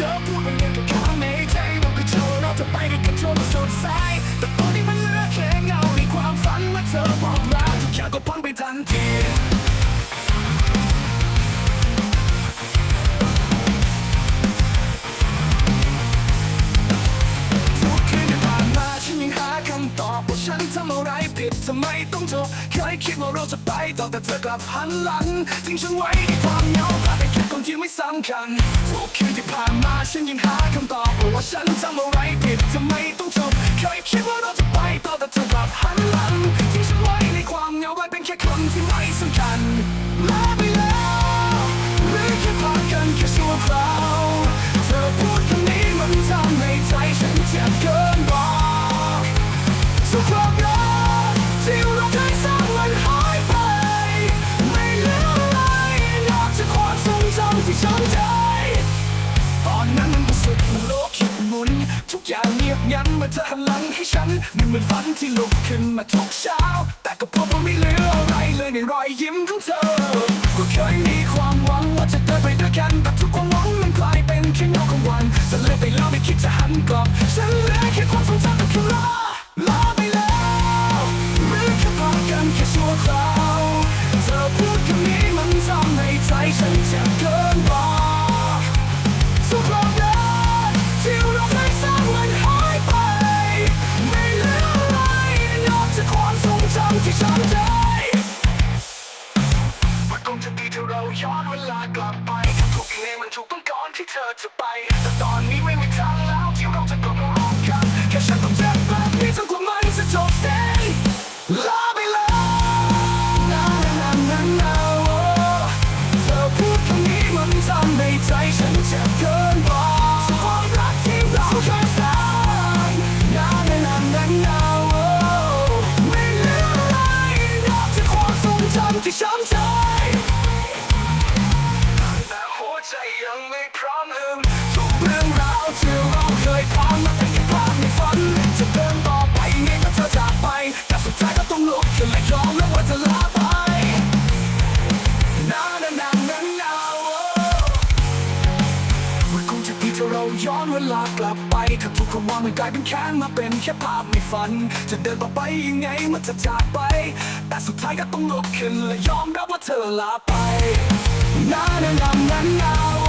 เธอพูดมันยังกับข้างในใจเราก็โชว์เราจะไปด้วยกันจนสุดสายแต่ตอนนี้มันเหลือแค่เงาในความฝันเมื่อเธอบอกลาทุกอย่างก็พ้นไปทันทีทุกคืนที่ผ่านมาฉันยังหาคำตอบว่าฉันทำอะไรผิดทำไมต้องจบเคยคิดว่าเราจะไปต่อแต่เธอกลับหันหลังทิ้งฉันไว้ในความเหงากลายเป็นแค่คนที่ไม่สำคัญทุกคืน ฉันยังหาคำตอบว่าฉันทำอะไรผิดทำไมต้องจบเคยคิดว่าเราจะไปต่อ อเธอหันหลังให้ฉันนี่เหมือนฝันที่ลุกขึ้นมาทุกเช้า แต่ก็พบว่าไม่เหลืออะไรเลยในรอยยิ้มของเธอ ก็เคยมีความหวังว่าจะเดินไปด้วยกันแต่ คงจะดีถ้าเราย้อนเวลากลับไปทุกเพลงมันถูกต้องก่อนที่เธอจะไป แต่ตอนนี้ไม่มีทางแล้วที่เราจะกลับมาพบกันแค่ฉันต้องเจ็บแบบนี้จนกว่ามันจะจบสิ้นลาไปเลยนานานานาโอ้เธอพูดคำนี้มันทำให้ใจฉันเจ็บเกินบอกสุขความรักที่เราเคยสร้างนานนานนานนาโอ้ไม่เหลืออะไรนอกจากความทรงจำที่ช้ำใจ ใจยังไม่พร้อมลืมทุกเรื่องราวที่เราเคยผ่านมาเป็นแค่ภาพในฝันจะเดินต่อไปยังไงก็เธอจากไป แต่สุดท้ายก็ต้องลุกขึ้นและยอมแล้วว่าจะลาไปนานานานานาโอ้มันคงจะดีถ้าเราย้อนเวลากลับไปถ้าทุกความวังมันกลายเป็นแค่มาเป็นแค่ภาพในฝัน จะเดินต่อไปยังไงมันจะจากไป แต่สุดท้ายก็ต้องลุกขึ้นและยอมรับว่าเธอลาไป นานาน